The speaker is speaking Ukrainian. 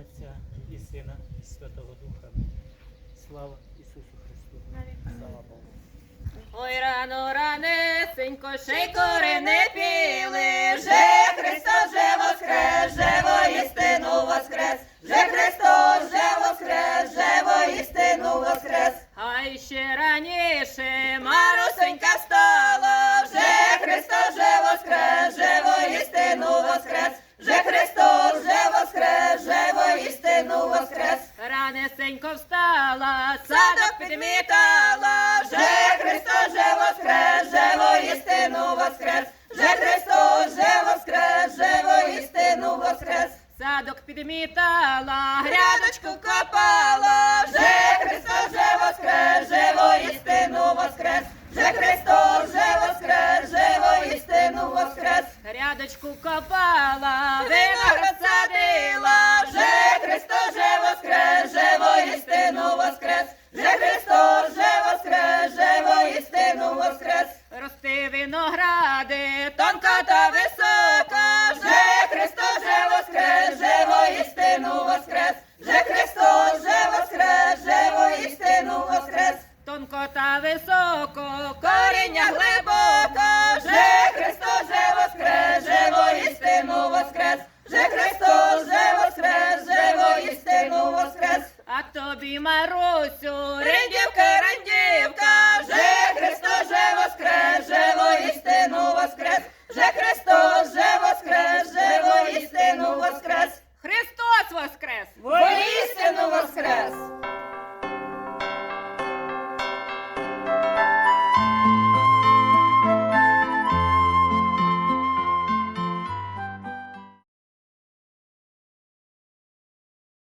Отця і Сина, і Святого Духа. Слава Ісусу Христу! Слава Богу! Ой, рано, ранесенько, ще й кори не піли, вже Христос, вже воскрес, живо істину воскрес, вже Христос, вже воскрес, живо істину воскрес, а ще раніше. Ранесенько встала, Садок підмітала, же Христос же воскрес, же воістину воскрес, же Христос же воскрес, же воістину воскрес. садок підмітала, Грядочку копала, же Христос же воскрес, же воістину воскрес, же Христос же воскрес, же воістину воскрес. грядочку копала, Виноград садила, високо, коріння глибоко, же Христос же воскрес, живо істину воскрес, же Христос же воскрес, живо істину воскрес, а тобі, Марусю, рендівка, рендівка, вже Христос же воскрес, живо істину воскрес, же Христос же воскрес, живо істину воскрес, Христос воскрес!